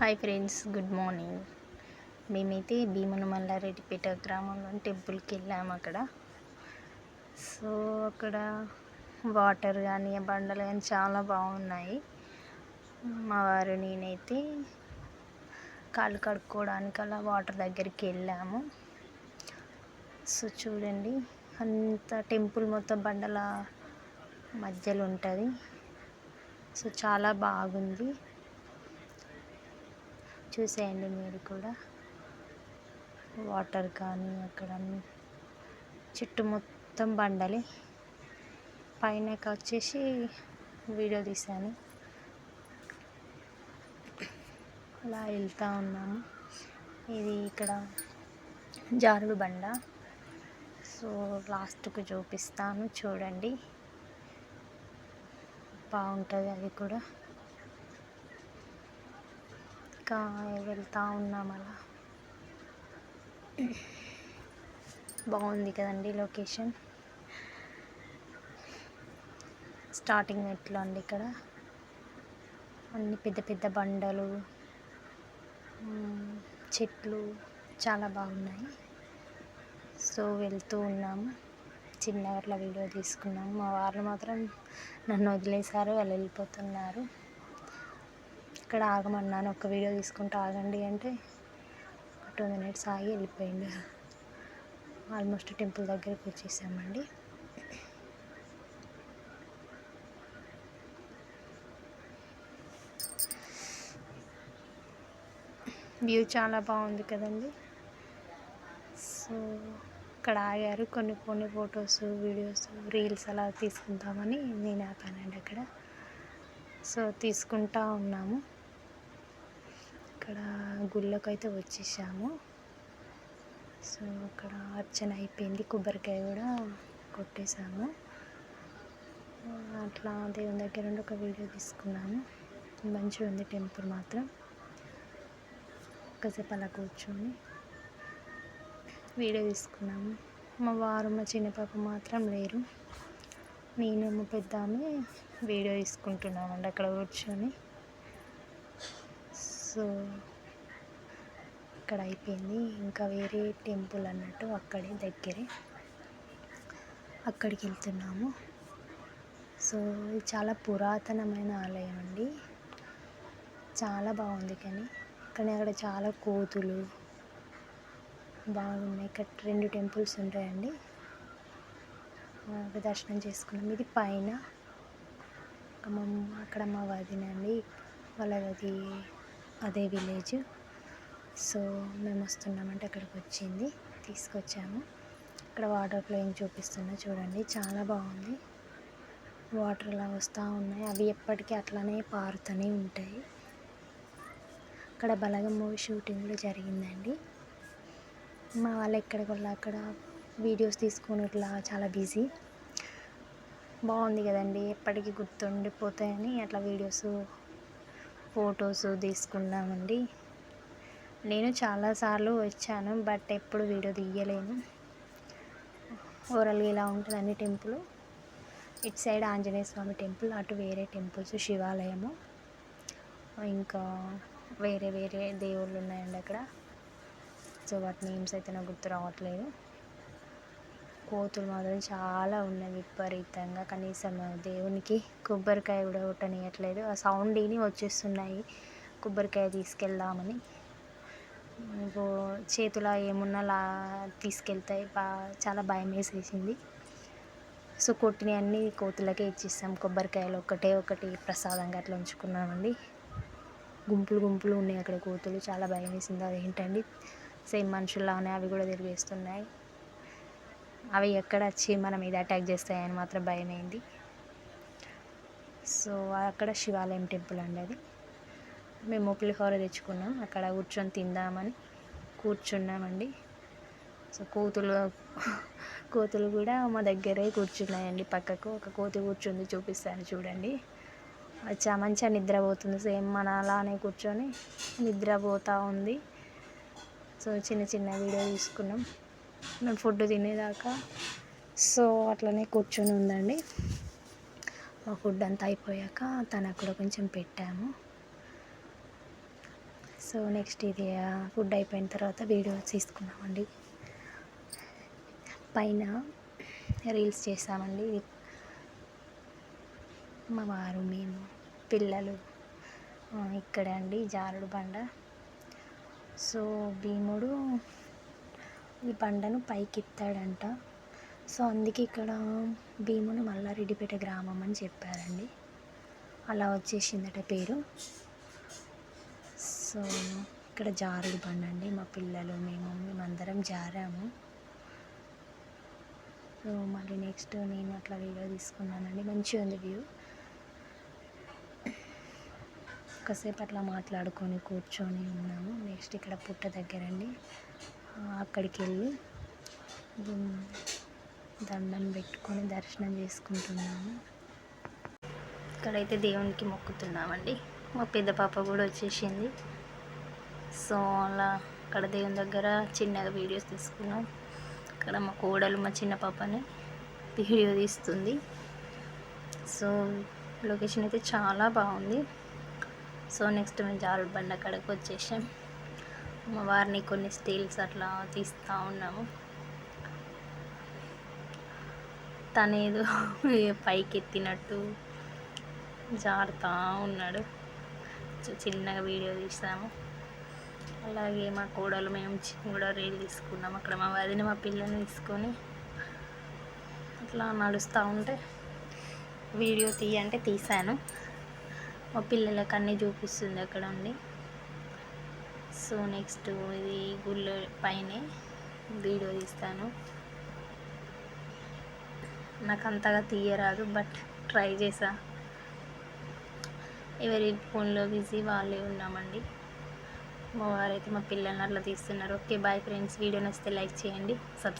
Hi friends good morning. మేమైతే భీమన మల్లారెడ్డిపేట గ్రామంలో టెంపుల్కి వెళ్ళాము అక్కడ. సో అక్కడ వాటర్ కానీ బండలు కానీ చాలా బాగున్నాయి. మా వారు నేనైతే కాళ్ళు కడుక్కోవడానికి అలా వాటర్ దగ్గరికి వెళ్ళాము సో చూడండి అంత టెంపుల్ మొత్తం బండల మధ్యలో ఉంటుంది. సో చాలా బాగుంది. చూసేయండి మీరు కూడా. వాటర్ కానీ అక్కడ చుట్టూ మొత్తం బండలే. పైన వచ్చేసి వీడియో తీశాను. అలా వెళ్తూ ఉన్నాము. ఇది ఇక్కడ జారుడు బండ. సో లాస్ట్కు చూపిస్తాను. చూడండి. బాగుంటుంది అది కూడా. ఇంకా వెళ్తూ ఉన్నాం అలా. బాగుంది కదండి లొకేషన్. స్టార్టింగ్ ఎట్లా అండి ఇక్కడ? అన్ని పెద్ద పెద్ద బండలు చెట్లు చాలా బాగున్నాయి. సో వెళ్తూ ఉన్నాము. చిన్నగా అట్లా వీడియో తీసుకున్నాము. మా వారు మాత్రం నన్ను వదిలేశారు వాళ్ళు వెళ్ళిపోతున్నారు. ఇక్కడ ఆగమన్నాను. ఒక వీడియో తీసుకుంటూ ఆగండి అంటే ఒక టూ మినిట్స్ ఆగి వెళ్ళిపోయింది. ఆల్మోస్ట్ టెంపుల్ దగ్గరికి వచ్చేసామండి వ్యూ చాలా బాగుంది కదండి. సో ఇక్కడ ఆగారు. కొన్ని కొన్ని ఫొటోస్ వీడియోస్ రీల్స్ అలా తీసుకుందామని నేను ఆపానండి అక్కడ. సో తీసుకుంటా ఉన్నాము. గుళ్ళకైతే గుళ్ళకు అయితే వచ్చేసాము. సో అక్కడ అర్చన అయిపోయింది. కొబ్బరికాయ కూడా కొట్టేసాము. అట్లా దేవుని దగ్గర నుండి ఒక వీడియో తీసుకున్నాము. మంచిగా ఉంది టెంపుల్ మాత్రం. ఒకసేపు అలా కూర్చొని వీడియో తీసుకున్నాము. మా వారు మా చిన్న పాప మాత్రం లేరు. నేను మా పెద్ద ఆమె వీడియో తీసుకుంటున్నామండి అక్కడ కూర్చొని. సో అక్కడ అయిపోయింది ఇంకా వేరే టెంపుల్ అన్నట్టు అక్కడే దగ్గరే అక్కడికి వెళ్తున్నాము సో ఇది చాలా పురాతనమైన ఆలయం అండి. చాలా బాగుంది కానీ. కానీ అక్కడ చాలా కోతులు బాగున్నాయి. ఇక్కడ రెండు టెంపుల్స్ ఉంటాయండి. దర్శనం చేసుకున్నాం ఇది పైన అక్కడ మా వదిన అండి. వాళ్ళది అదే విలేజ్. సో మేము వస్తున్నామంటే అక్కడికి వచ్చింది. తీసుకొచ్చాము. ఇక్కడ వాటర్ ఫ్లోయింగ్ చూపిస్తున్నా చూడండి. చాలా బాగుంది. వాటర్ అలా వస్తూ ఉన్నాయి. అవి ఎప్పటికీ అట్లానే పారుతూనే ఉంటాయి. అక్కడ బలగం మూవీ షూటింగ్ కూడా జరిగిందండి. మా వాళ్ళు ఎక్కడికి వెళ్ళి అక్కడ వీడియోస్ తీసుకొని ఇట్లా చాలా బిజీ. బాగుంది కదండి. ఎప్పటికీ గుర్తుండిపోతాయని అట్లా వీడియోస్ ఫొటోస్ తీసుకున్నామండి నేను చాలాసార్లు వచ్చాను బట్ ఎప్పుడు వీడియో తీయలేను. ఓవరాల్గా ఇలా ఉంటుందండి టెంపుల్. ఇటు సైడ్ ఆంజనేయ స్వామి టెంపుల్ అటు వేరే టెంపుల్స్ శివాలయము. ఇంకా వేరే వేరే దేవుళ్ళు ఉన్నాయండి అక్కడ. సో వాటి నేమ్స్ అయితే నాకు గుర్తు రావట్లేదు. కోతులు మాత్రం చాలా ఉన్నాయి విపరీతంగా. కనీసం దేవునికి కొబ్బరికాయ కూడా కొట్టనియట్లేదు. ఆ సౌండ్ విని వచ్చేస్తున్నాయి. కొబ్బరికాయ తీసుకెళ్దామని. ఇంకో చేతిలో ఏమున్నా లా తీసుకెళ్తాయి బా చాలా భయం వేసేసింది. సో కొట్టినవన్నీ కోతులకే ఇచ్చేస్తాం కొబ్బరికాయలు ఒకటే ఒకటి ప్రసాదంగా అట్లా ఉంచుకున్నామండి. గుంపులు గుంపులు ఉన్నాయి అక్కడ కోతులు. చాలా భయం వేసింది. అదేంటండి? సేమ్ మనుషుల్లానే అవి కూడా తిరిగేస్తున్నాయి. అవి ఎక్కడ వచ్చి మన మీద అటాక్ చేస్తాయని మాత్రం భయమైంది. సో అక్కడ శివాలయం టెంపుల్ అండి అది. మేము పులిహోర తెచ్చుకున్నాం. అక్కడ కూర్చొని తిందామని కూర్చున్నామండి. సో కోతులు కోతులు కూడా మా దగ్గరే కూర్చున్నాయండి పక్కకు. ఒక కోతి కూర్చుంది చూపిస్తాను చూడండి. చా మంచిగా నిద్రపోతుంది. సేమ్ మన అలానే కూర్చొని నిద్రపోతూ ఉంది. సో చిన్న చిన్న వీడియో తీసుకున్నాం. మేము ఫుడ్ తినేదాకా సో అట్లనే కూర్చొని ఉందండి. ఆ ఫుడ్ అంతా అయిపోయాక తనకు కూడా కొంచెం పెట్టాము. సో నెక్స్ట్ ఇది ఫుడ్ అయిపోయిన తర్వాత వీడియో తీసుకున్నామండి పైన రీల్స్ చేసామండి ఇది మా వారు మేము పిల్లలు ఇక్కడే అండి జారుడు బండ. సో భీముడు ఈ బండను పైకి ఎత్తాడంట సో అందుకే ఇక్కడ భీముని మల్లారెడ్డిపేట గ్రామం అని చెప్పారండి. అలా వచ్చేసిందట పేరు. సో ఇక్కడ జారుడు బండ అండి. మా పిల్లలు మేము మేమందరం జారాము. సో మళ్ళీ నెక్స్ట్ నేను అట్లా వీడియో తీసుకున్నానండి. మంచిగా ఉంది వ్యూ. కాసేపు అట్లా మాట్లాడుకొని కూర్చొని ఉన్నాము. నెక్స్ట్ ఇక్కడ పుట్ట దగ్గర అండి. అక్కడికి వెళ్ళి దండం పెట్టుకొని దర్శనం చేసుకుంటున్నాము. ఇక్కడైతే దేవునికి మొక్కుతున్నామండి. మా పెద్ద పాప కూడా వచ్చేసింది. సో అలా అక్కడ దేవుని దగ్గర చిన్నగా వీడియోస్ తీసుకున్నాం. ఇక్కడ మా కోడలు మా చిన్న పాపని వీడియో తీస్తుంది. సో లొకేషన్ అయితే చాలా బాగుంది. సో నెక్స్ట్ మేము జారుడు బండ అక్కడికి వచ్చేసాం. మా వారిని కొన్ని స్టీల్స్ అట్లా తీస్తూ ఉన్నాము. తనేదో పైకి ఎత్తినట్టు జారుతూ ఉన్నాడు. చిన్నగా వీడియో తీసాము అలాగే మా కోడలు మేము కూడా రీల్ తీసుకున్నాం. అక్కడ మా వదిన మా పిల్లని తీసుకొని అట్లా నడుస్తూ ఉంటే వీడియో తీయంటే తీశాను. మా పిల్లలకి అన్నీ చూపిస్తుంది అక్కడ ఉండి. సో నెక్స్ట్ ఇది గుళ్ళ పైనే వీడియో తీస్తాను. నాకు అంతగా తీయరాదు బట్ ట్రై చేసా. ఎవరి ఫోన్లో బిజీ వాళ్ళే ఉన్నామండి. మా వారైతే మా పిల్లల్ని అట్లా తీస్తున్నారు. ఓకే బాయ్ ఫ్రెండ్స్ వీడియో నచ్చితే లైక్ చేయండి. సబ్స్క్రైబ్